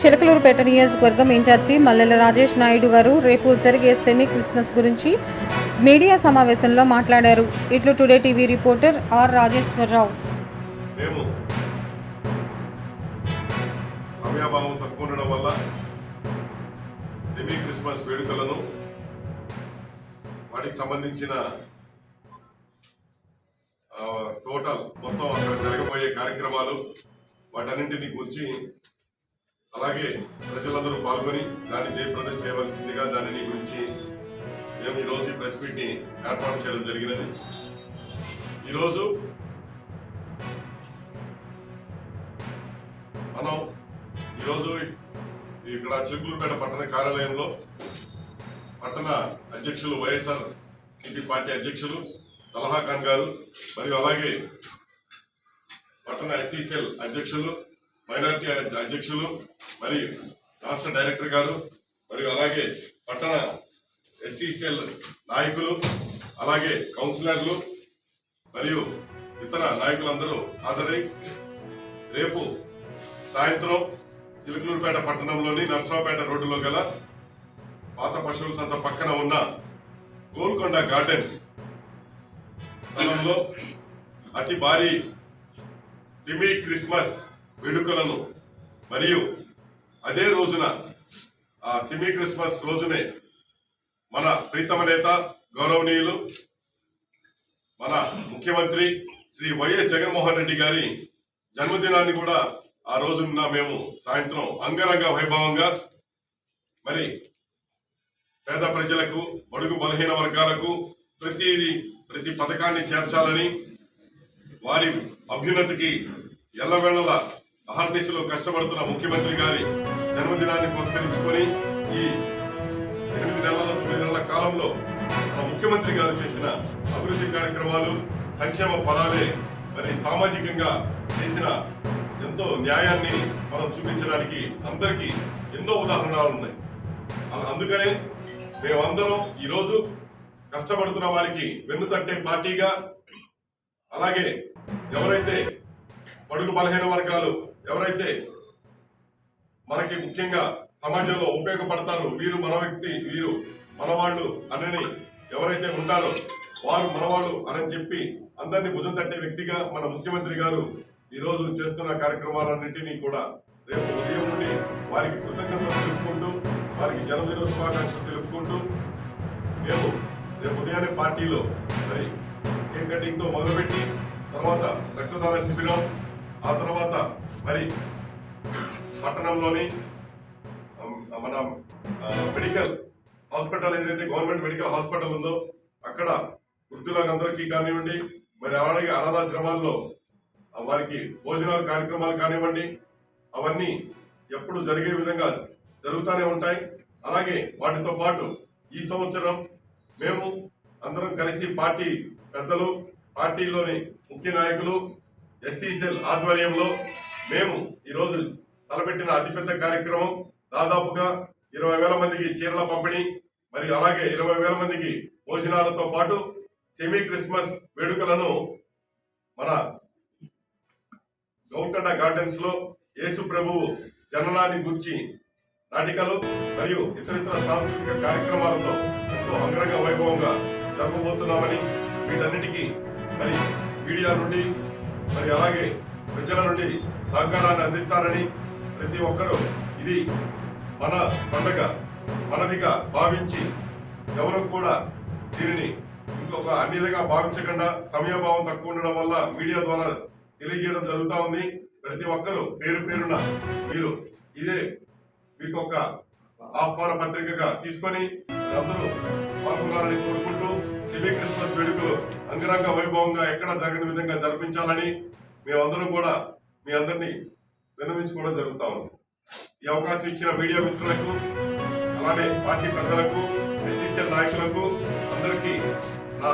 చిలకలూరుపేట నియోజకవర్గం ఇన్ఛార్జి మల్లెల రాజేష్ నాయుడు గారు రేపు జరిగే సెమీ క్రిస్మస్ గురించి మీడియా సమావేశంలో మాట్లాడారు. ఇట్లు today TV reporter R Rajeshwararao. మేము సమయాభావం తక్కువ ఉండడం వల్ల సెమీ క్రిస్మస్ వేడుకలను వాటికి సంబంధించిన టోటల్ మొత్తం అక్కడ జరగబోయే కార్యక్రమాలు వాటన్నింటినీ గురించి అలాగే ప్రజలందరూ పాల్గొని దాన్ని జయప్రదం చేయవలసిందిగా దానిని గురించి మేము ఈరోజు ఈ ప్రెస్ మీట్ని ఏర్పాటు చేయడం జరిగినది. ఈరోజు మనం ఈరోజు ఇక్కడ చిలుకులపేట పట్టణ కార్యాలయంలో పట్టణ అధ్యక్షులు వైఎస్ఆర్ సిపి పార్టీ అధ్యక్షులు తలహా ఖాన్ గారు మరియు అలాగే పట్టణ ఎస్సీసీఎల్ అధ్యక్షులు మైనార్టీ అధ్యక్షులు మరి రాష్ట్ర డైరెక్టర్ గారు మరియు అలాగే పట్టణ ఎస్సీసీఎల్ నాయకులు అలాగే కౌన్సిలర్లు మరియు ఇతర నాయకులందరూ హాజరై రేపు సాయంత్రం చిలుకలూరుపేట పట్టణంలోని నరసరావుపేట రోడ్డులో గల పాత పశువుల సంత పక్కన ఉన్న గోల్కొండ గార్డెన్స్ స్థలంలో అతి భారీ సిమీ క్రిస్మస్ వేడుకలను మరియు అదే రోజున ఆ సిమీ క్రిస్మస్ రోజునే మన ప్రీతమ నేత గౌరవనీయులు మన ముఖ్యమంత్రి శ్రీ వైఎస్ జగన్మోహన్ రెడ్డి గారి జన్మదినాన్ని కూడా ఆ రోజున మేము సాయంత్రం అంగరంగ వైభవంగా మరి పేద ప్రజలకు బడుగు బలహీన వర్గాలకు ప్రతి ప్రతి పథకాన్ని చేర్చాలని వారి అభ్యున్నతికి ఎల్లవెళ్ళలా అహర్నిశలు కష్టపడుతున్న ముఖ్యమంత్రి గారి జన్మదినాన్ని పురస్కరించుకొని ఈ ఎనిమిది నెలల తొమ్మిది నెలల కాలంలో మన ముఖ్యమంత్రి గారు చేసిన అభివృద్ధి కార్యక్రమాలు సంక్షేమ ఫలాలే మరి సామాజికంగా చేసిన ఎంతో న్యాయాన్ని మనం చూపించడానికి అందరికీ ఎన్నో ఉదాహరణలు ఉన్నాయి. అలా అందుకనే మేమందరం ఈరోజు కష్టపడుతున్న వారికి వెన్నుతట్టే పార్టీగా అలాగే ఎవరైతే బడుగు బలహీన వర్గాలు ఎవరైతే మనకి ముఖ్యంగా సమాజంలో ఉపయోగపడతారు వీరు మన వ్యక్తి వీరు మనవాళ్ళు అనని ఎవరైతే ఉంటారో వారు మనవాళ్ళు అని చెప్పి అందరినీ భుజం తట్టే వ్యక్తిగా మన ముఖ్యమంత్రి గారు ఈ రోజు చేస్తున్న కార్యక్రమాలన్నింటినీ కూడా రేపు ఉదయం నుండి వారికి కృతజ్ఞతలు తెలుపుకుంటూ వారికి జన్మదిన శుభాకాంక్షలు తెలుపుకుంటూ మేము రేపు ఉదయాన్నే పార్టీలో మరి కేక్ కటింగ్తో మొదలుపెట్టి తర్వాత రక్తదాన శిబిరం ఆ తర్వాత మరి పట్టణంలోని మన మెడికల్ హాస్పిటల్ ఏదైతే గవర్నమెంట్ మెడికల్ హాస్పిటల్ ఉందో అక్కడ వృద్ధులందరికీ కానివ్వండి మరి అలాగే అనాథాశ్రమాల్లో వారికి భోజనాలు కార్యక్రమాలు కానివ్వండి అవన్నీ ఎప్పుడు జరిగే విధంగా జరుగుతూనే ఉంటాయి. అలాగే వాటితో పాటు ఈ సంవత్సరం మేము అందరం కలిసి పార్టీ పెద్దలు పార్టీలోని ముఖ్య నాయకులు ఎస్సీసెల్ ఆధ్వర్యంలో మేము ఈరోజు తలపెట్టిన అతిపెద్ద కార్యక్రమం దాదాపుగా ఇరవై వేల మందికి చీరల పంపిణీ మరియు అలాగే ఇరవై వేల మందికి భోజనాలతో పాటు సెమీ క్రిస్మస్ వేడుకలను మన గౌల్కొండ గార్డెన్స్లో యేసు ప్రభువు జననాన్ని గురించి నాటికలు మరియు ఇతర ఇతర సాంస్కృతిక కార్యక్రమాలతో ఎంతో అంగరంగ వైభవంగా జరపబోతున్నామని వీటన్నిటికీ మరి మీడియా నుండి మరి అలాగే ప్రజల నుండి సహకారాన్ని అందిస్తారని ప్రతి ఒక్కరూ ఇది మన పండగ మనదిగా భావించి ఎవరు కూడా దీనిని ఇంకొక అన్నిదిగా భావించకుండా సమయభావం తక్కువ ఉండడం వల్ల మీడియా ద్వారా తెలియజేయడం జరుగుతూ ఉంది. ప్రతి ఒక్కరూ పేరు పేరున మీరు ఇదే మీకు ఒక ఆహ్వాన పత్రికగా తీసుకొని అందరూ పాల్గొనాలని కోరు వేడుకలు అంగరంగ వైభవంగా ఎక్కడ జరగని విధంగా జరిపించాలని మేమందరం కూడా మీ అందరినీ విన్నవించుకోవడం జరుగుతా ఉంది. ఈ అవకాశం ఇచ్చిన మీడియా మిత్రులకు అలానే పార్టీ పెద్దలకు ఎస్సీసీఎల్ నాయకులకు అందరికీ నా